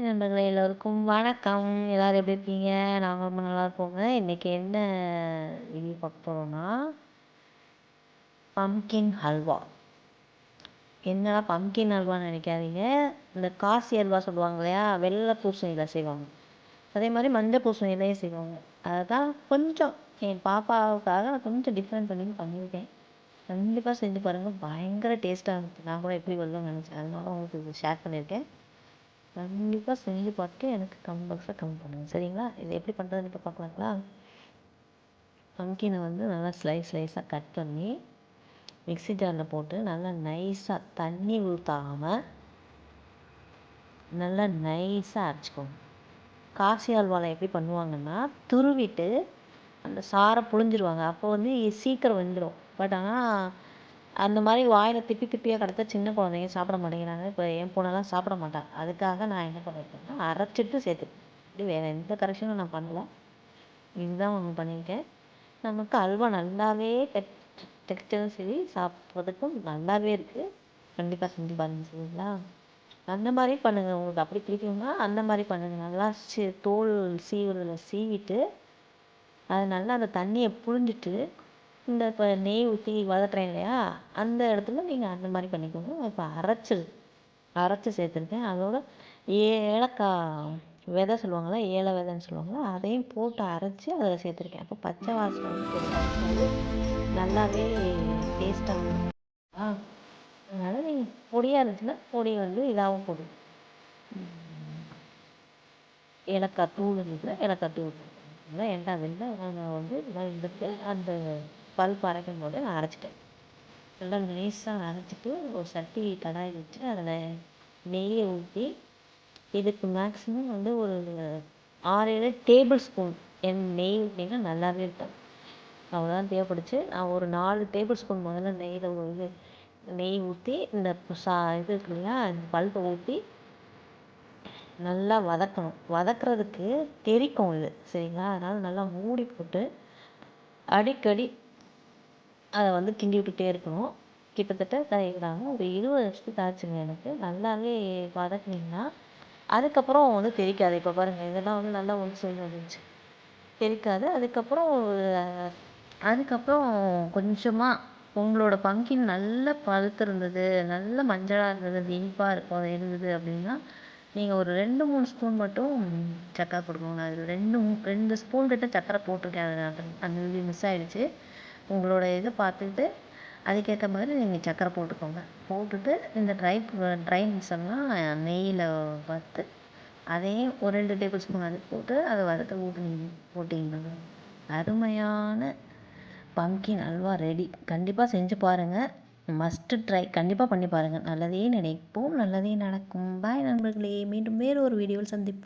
Hi நண்பர்களே எல்லோருக்கும் வணக்கம். எல்லோரும் எப்படி இருக்கீங்க? நாங்கள் ரொம்ப நல்லா இருக்கோங்க. இன்றைக்கி என்ன வீடியோ பார்க்க போகிறோன்னா பம்கின் ஹல்வா என்னடா பம்கின் ஹல்வான்னு நினைக்காதீங்க. இந்த காசி அல்வா சொல்லுவாங்க இல்லையா? வெள்ளை பூசணியில் செய்வாங்க. அதே மாதிரி மஞ்சள் பூசணியிலையும் செய்வாங்க. அதை தான் கொஞ்சம் என் பாப்பாவுக்காக நான் கொஞ்சம் டிஃப்ரெண்ட் பண்ணி பண்ணியிருக்கேன். கண்டிப்பாக செஞ்சு பாருங்கள் பயங்கர டேஸ்ட்டாக இருந்துச்சு. நான் கூட எப்படி வருதுன்னு நினச்சேன். அதனால உங்களுக்கு ஷேர் பண்ணியிருக்கேன். கண்டிப்பாக செஞ்சு பார்த்துட்டு எனக்கு கமெண்ட் பாக்ஸில் கமெண்ட் பண்ணுங்கள் சரிங்களா? இது எப்படி பண்ணுறதுன்னு இப்போ பார்க்கலாங்களா? பம்கினை வந்து நல்லா ஸ்லைஸ் ஸ்லைஸாக கட் பண்ணி மிக்ஸி ஜாரில் போட்டு நல்லா நைஸாக தண்ணி ஊற்றாமல் நல்லா நைஸாக அரைச்சிக்கோங்க. காசி அல்வாவில் எப்படி பண்ணுவாங்கன்னா துருவிட்டு அந்த சாரை புழிஞ்சிருவாங்க. அப்போ வந்து சீக்கிரம் வெந்துடும் பட் ஆனால் அந்த மாதிரி வாயில் திப்பி திப்பியாக கிடச்சா சின்ன குழந்தைங்க சாப்பிட மாட்டேங்கிறாங்க. இப்போ என் பொண்ணெல்லாம் சாப்பிட மாட்டாள் அதுக்காக நான் என்ன பண்ணியிருக்கேன்னா அரைச்சிட்டு சேர்த்துப்பேன் இது வேறு எந்த கரெக்ஷனும் நான் பண்ணல. இதுதான் ஒன்று பண்ணியிருக்கேன். நமக்கு அல்வா நல்லாவே டெக் டெக்ஸ்டரும் சரி சாப்பிட்றதுக்கும் நல்லாவே இருக்குது கண்டிப்பாக செஞ்சு பாருங்க சரிங்களா அந்த மாதிரி பண்ணுங்கள் உங்களுக்கு அப்படி பிடிக்கும்னா அந்த மாதிரி பண்ணுங்கள் நல்லா சி தோல் சீவுறதில் சீவிட்டு அது நல்லா அந்த தண்ணியை புழிஞ்சிட்டு இந்த இப்போ நெய் ஊற்றி வதக்குறேன் இல்லையா? அந்த இடத்துல நீங்கள் அந்த மாதிரி பண்ணிக்கோங்க. இப்போ அரைச்சது அரைச்சி சேர்த்துருக்கேன். அதோட ஏலக்காய் விதை சொல்லுவாங்கள்ல ஏல விதைன்னு சொல்லுவாங்கள்ல அதையும் போட்டு அரைச்சி அதில் சேர்த்துருக்கேன். அப்போ பச்சை வாசனை வந்து நல்லாவே டேஸ்ட்டாக இருக்கும் ஆ அதனால் நீங்கள் பொடியாக இருந்துச்சுன்னா பொடி வந்து இதாகவும் போடும். ஏலக்காய் தூள் இருந்துச்சுன்னா ஏலக்காய் தூள் இதெல்லாம் என்கிட்ட நாங்கள் நான் வந்து அந்த பல்ப் அரைக்கும் போது நான் அரைச்சிட்டேன். நல்லா நைஸாக அரைச்சிட்டு ஒரு சட்டி கடாய் வச்சு அதில் நெய்யை ஊற்றி இதுக்கு மேக்ஸிமம் வந்து ஒரு ஆறு ஏழு டேபிள் ஸ்பூன் என் நெய் ஊற்றிங்கன்னா நல்லாவே இருக்கும். அவ்வளோதான் தேவைப்படுச்சு. நான் ஒரு நாலு டேபிள் ஸ்பூன் முதல்ல நெய்யில் இது நெய் ஊற்றி இந்த சா இது இருக்கு இல்லையா இந்த பல்பை ஊற்றி நல்லா வதக்கணும். வதக்குறதுக்கு தெறிக்கும் இது சரிங்களா? அதனால் நல்லா மூடி போட்டு அடிக்கடி அதை வந்து கிண்டி விட்டுட்டே இருக்கணும். கிட்டத்தட்ட தயிர்தாங்க ஒரு இருபது நிமிஷத்துக்கு தாச்சுங்க எனக்கு. நல்லாவே வதக்குனீங்கன்னா அதுக்கப்புறம் வந்து தெரிக்காது இப்போ பாருங்கள் இதெல்லாம் வந்து நல்லா ஒன்று சேர்ந்து வந்துருச்சு. தெரிக்காது அதுக்கப்புறம் அதுக்கப்புறம் கொஞ்சமாக உங்களோட பங்கின் நல்ல பழுத்திருந்தது நல்ல மஞ்சளாக இருந்தது இனிப்பாக இருக்கும் இருந்தது அப்படின்னா நீங்கள் ஒரு ரெண்டு மூணு ஸ்பூன் மட்டும் சக்கரை போட்டுக்கோங்க. அது ரெண்டு ரெண்டு ஸ்பூன் கிட்ட சக்கரை போட்டிருக்கேன். அது அந்த இது மிஸ் ஆகிடுச்சு உங்களோட இதை பார்த்துட்டு அதுக்கேற்ற மாதிரி நீங்கள் சக்கரை போட்டுக்கோங்க. போட்டுட்டு இந்த ட்ரை ட்ரை நட்ஸ் எல்லாம் நெய்யில் வறுத்து அதையும் ஒரு ரெண்டு டேபிள் ஸ்பூன் அது போட்டு அதை வறுத்து ஊற்றுனீங்க போட்டிங்கன்னா அருமையான பம்கின் அல்வா ரெடி கண்டிப்பாக செஞ்சு பாருங்கள் மஸ்ட்டு ட்ரை கண்டிப்பாக பண்ணி பாருங்கள் நல்லதே நினைப்போம். நல்லதே நடக்கும். பாய் நண்பர்களே. மீண்டும் வேறு ஒரு வீடியோவில் சந்திப்போம்.